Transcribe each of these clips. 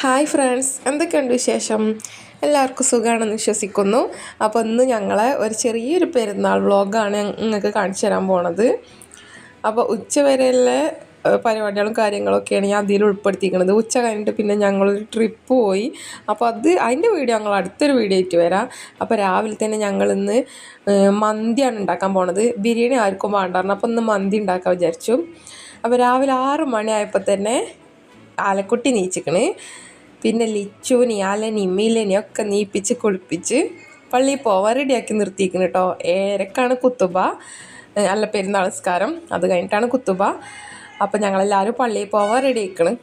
Hi friends എന്തൊക്കെയുണ്ട് വിശേഷം? എല്ലാവർക്കും സുഖമാണെന്ന് വിശ്വസിക്കുന്നു. അപ്പോൾ ഇന്ന് ഞങ്ങളെ ഒരു ചെറിയൊരു പെരുന്നാൾ വ്ളോഗാണ് നിങ്ങൾക്ക് കാണിച്ചു തരാൻ പോണത്. അപ്പോൾ ഉച്ച വരെയുള്ള പരിപാടികളും കാര്യങ്ങളൊക്കെയാണ് ഞാൻ അതിൽ ഉൾപ്പെടുത്തിയിരിക്കുന്നത്. ഉച്ച കഴിഞ്ഞിട്ട് പിന്നെ ഞങ്ങളൊരു ട്രിപ്പ് പോയി. അപ്പോൾ അത് അതിന്റെ വീഡിയോ ഞങ്ങൾ അടുത്തൊരു വീഡിയോ ആയിട്ട് വരാം. അപ്പോൾ രാവിലെ തന്നെ ഞങ്ങൾ ഇന്ന് മന്തിയാണ് ഉണ്ടാക്കാൻ പോണത്. ബിരിയാണി ആർക്കും വേണ്ടായിരുന്നു അപ്പോൾ ഇന്ന് മന്തി ഉണ്ടാക്കാൻ വിചാരിച്ചു. അപ്പോൾ രാവിലെ ആറ് മണിയായപ്പോൾ തന്നെ ആലക്കുട്ടി നീച്ചിക്കണ്. പിന്നെ ലിച്ചുവിനി ആലനി മിലനി ഒക്കെ നീപ്പിച്ച് കുളിപ്പിച്ച് പള്ളിയിൽ പോവാൻ റെഡിയാക്കി നിർത്തിയിരിക്കുന്നു കേട്ടോ. ഏരക്കാണ് കുത്തുബ. നല്ല നിസ്കാരം അത് കഴിഞ്ഞിട്ടാണ് കുത്തുബ. അപ്പോൾ ഞങ്ങളെല്ലാവരും പള്ളിയിൽ പോവാൻ റെഡി ആക്കണം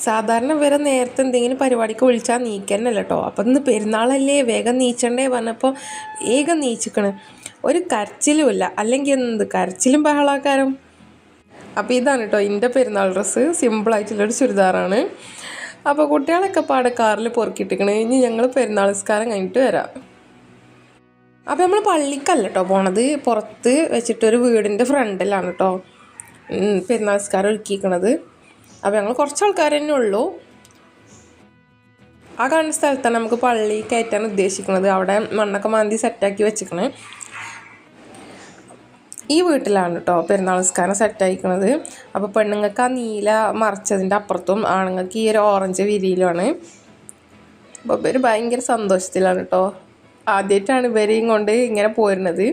സാധാരണ ഇവരെ നേരത്തെ എന്തെങ്കിലും പരിപാടിക്ക് വിളിച്ചാൽ നീക്കന്നല്ല കേട്ടോ. അപ്പം ഇന്ന് പെരുന്നാളല്ലേ വേഗം നീച്ചണ്ടേ പറഞ്ഞപ്പോൾ വേഗം നീച്ചിക്കണ്. ഒരു കരച്ചിലുമില്ല അല്ലെങ്കിൽ എന്ത് കരച്ചിലും ബഹളാക്കാരും. അപ്പോൾ ഇതാണ് കേട്ടോ എന്റെ പെരുന്നാൾ ഡ്രസ്സ്. സിമ്പിളായിട്ടുള്ളൊരു ചുരിദാറാണ്. അപ്പോൾ കുട്ടികളൊക്കെ പാടെ കാറിൽ പൊറുക്കിയിട്ടിരിക്കണേ. ഇനി ഞങ്ങൾ പെരുന്നാൾ നിസ്കാരം കഴിഞ്ഞിട്ട് വരാം. അപ്പോൾ നമ്മൾ പള്ളിക്കല്ല കേട്ടോ പോണത്. പുറത്ത് വെച്ചിട്ടൊരു വീടിന്റെ ഫ്രണ്ടിലാണ് കേട്ടോ പെരുന്നാൾ നിസ്കാരം ഒരുക്കിയിരിക്കണത്. അപ്പോൾ ഞങ്ങൾ കുറച്ച് ആൾക്കാർ തന്നെ ഉള്ളൂ. ആ കാണുന്ന സ്ഥലത്താണ് നമുക്ക് പള്ളി കയറ്റാൻ ഉദ്ദേശിക്കുന്നത് അവിടെ മണ്ണൊക്കെ മാന്തി സെറ്റാക്കി വെച്ചിക്കണേ. ഈ വീട്ടിലാണ് കേട്ടോ പെരുന്നാൾ നിസ്കാരം സെറ്റായിരിക്കുന്നത് അപ്പോൾ പെണ്ണുങ്ങൾക്ക് ആ നീല മറച്ചതിന്റെ അപ്പുറത്തും ആണുങ്ങൾക്ക് ഈ ഒരു ഓറഞ്ച് വിരിയിലുമാണ്. അപ്പോൾ ഇവർ ഭയങ്കര സന്തോഷത്തിലാണ് കേട്ടോ ആദ്യമായിട്ടാണ് ഇവരെയും കൊണ്ട് ഇങ്ങനെ പോരുന്നത്.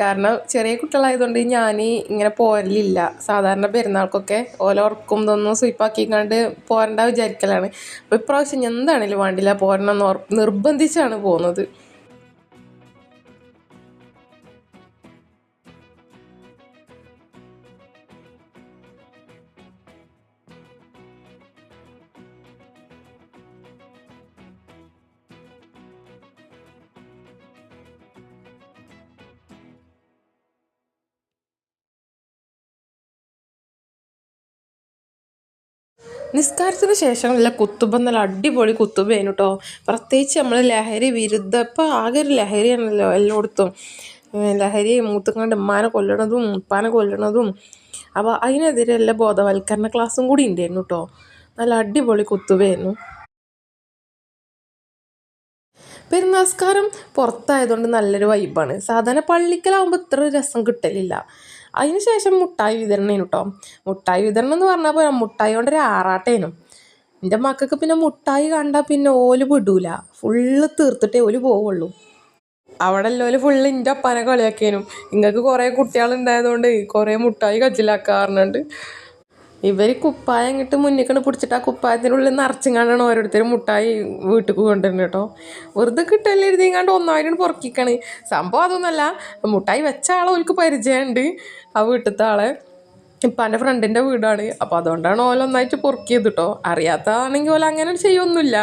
കാരണം ചെറിയ കുട്ടികളായതുകൊണ്ട് ഞാൻ ഇങ്ങനെ പോരലില്ല. സാധാരണ പെരുന്നാൾക്കൊക്കെ ഓല ഉറക്കും ഇതൊന്നും സ്വീപ്പാക്കിക്കാണ്ട് പോരണ്ട വിചാരിക്കലാണ്. അപ്പോൾ ഇപ്രാവശ്യം എന്താണേലും വേണ്ടില്ല പോരണം നിർബന്ധിച്ചാണ് പോകുന്നത് നിസ്കാരത്തിന് ശേഷം നല്ല കുത്തുബ നല്ല അടിപൊളി കുത്തുബേനു കേട്ടോ പ്രത്യേകിച്ച് നമ്മൾ ലഹരി വിരുദ്ധ ഇപ്പോൾ ആകെ ഒരു ലഹരിയാണല്ലോ എല്ലായിടത്തും. ലഹരി മൂത്തുങ്ങാണ്ട് ഉമ്മാനെ കൊല്ലണതും ഉപ്പാനെ കൊല്ലണതും. അപ്പോൾ അതിനെതിരെയുള്ള ബോധവൽക്കരണ ക്ലാസ്സും കൂടി ഉണ്ടായിരുന്നു കേട്ടോ നല്ല അടിപൊളി കുത്തുബയായിരുന്നു പെരുന്നാസ്കാരം പുറത്തായതുകൊണ്ട് നല്ലൊരു വൈബാണ് സാധാരണ പള്ളിക്കലാവുമ്പോൾ ഇത്ര രസം കിട്ടലില്ല. അതിന് ശേഷം മുട്ടായി വിതരണം കേട്ടോ മുട്ടായി വിതരണം എന്ന് പറഞ്ഞപ്പോൾ മുട്ടായി കൊണ്ടൊരു ആറാട്ടേനും. എന്റെ മക്കൾക്ക് പിന്നെ മുട്ടായി കണ്ടാൽ പിന്നെ ഓൽ വിടൂല. ഫുള്ള് തീർത്തിട്ടേ ഓൽ പോവുള്ളൂ. അവിടെ എല്ലോൽ ഫുള്ള് എന്റെ അപ്പാനെ കളിയാക്കിയനും നിങ്ങൾക്ക് കുറേ കുട്ടികളുണ്ടായതുകൊണ്ട് കുറേ മുട്ടായി കച്ചിലാക്കാറുണ്ട് ഇവർ കുപ്പായം ഇങ്ങോട്ട് മുന്നിക്കണ് പിടിച്ചിട്ട് ആ കുപ്പായത്തിനുള്ളിൽ നിറച്ചിങ്ങാണ്ടാണ് ഓരോരുത്തരും മുട്ടായി വീട്ടിൽ കൊണ്ടുവരുന്നത് കേട്ടോ. വെറുതെ കിട്ടല്ലേ എഴുതിങ്ങാണ്ട് ഒന്നായിരം പുറക്കിക്കണ്. സംഭവം അതൊന്നുമല്ല. മുട്ടായി വെച്ച ആളെ ഓൽക്ക് പരിചയമുണ്ട്. ആ വീട്ടിലത്തെ ആളെ ഇപ്പം എന്റെ ഫ്രണ്ടിന്റെ വീടാണ്. അപ്പോൾ അതുകൊണ്ടാണ് ഓലൊന്നായിട്ട് പൊറുക്കിയത് കേട്ടോ. അറിയാത്തതാണെങ്കിൽ ഓല അങ്ങനെ ചെയ്യൊന്നുമില്ല.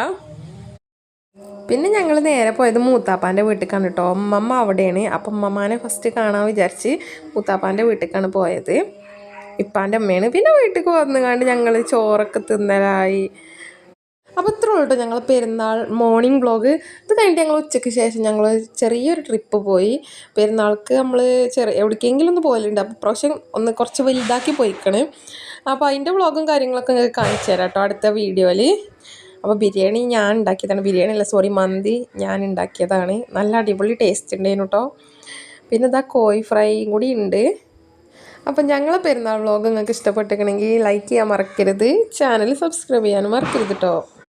പിന്നെ ഞങ്ങൾ നേരെ പോയത് മൂത്താപ്പാന്റെ വീട്ടിലേക്കാണ് കേട്ടോ. അമ്മമ്മ അവിടെയാണ്. അപ്പം അമ്മമാനെ ഫസ്റ്റ് കാണാൻ വിചാരിച്ച് മൂത്താപ്പാന്റെ വീട്ടിലേക്കാണ് പോയത്. ഇപ്പാന്റെ അമ്മയാണ്. പിന്നെ വീട്ടിൽ വന്നുകൊണ്ട് ഞങ്ങൾ ചോറൊക്കെ തിന്നലായി. അപ്പോൾ ഇത്ര ഉള്ളൂ ഞങ്ങൾ പെരുന്നാൾ മോർണിംഗ് വ്ളോഗ്. ഇത് കഴിഞ്ഞിട്ട് ഞങ്ങൾ ഉച്ചയ്ക്ക് ശേഷം ഞങ്ങൾ ചെറിയൊരു ട്രിപ്പ് പോയി. പെരുന്നാൾക്ക് നമ്മൾ ചെറിയ എവിടേക്കെങ്കിലും ഒന്ന് പോകലുണ്ട് അപ്പോൾ പ്രാവശ്യം ഒന്ന് കുറച്ച് വലുതാക്കി പോയിക്കണ്. അപ്പോൾ അതിന്റെ വ്ളോഗും കാര്യങ്ങളൊക്കെ നിങ്ങൾക്ക് കാണിച്ചു തരാം കേട്ടോ അടുത്ത വീഡിയോയിൽ അപ്പോൾ ബിരിയാണി ഞാൻ ഉണ്ടാക്കിയതാണ്. ബിരിയാണി അല്ല സോറി മന്തി ഞാൻ ഉണ്ടാക്കിയതാണ്. നല്ല അടിപൊളി ടേസ്റ്റ് ഉണ്ടായിരുന്നു കേട്ടോ പിന്നെ ഇതാ കോഴി ഫ്രൈയും കൂടി ഉണ്ട് അപ്പം ഞങ്ങളെ പെരുന്നാൾ വ്ലോഗ് നിങ്ങൾക്ക് ഇഷ്ടപ്പെട്ടിരിക്കണമെങ്കിൽ ലൈക്ക് ചെയ്യാൻ മറക്കരുത്. ചാനൽ സബ്സ്ക്രൈബ് ചെയ്യാനും മറക്കരുത് കേട്ടോ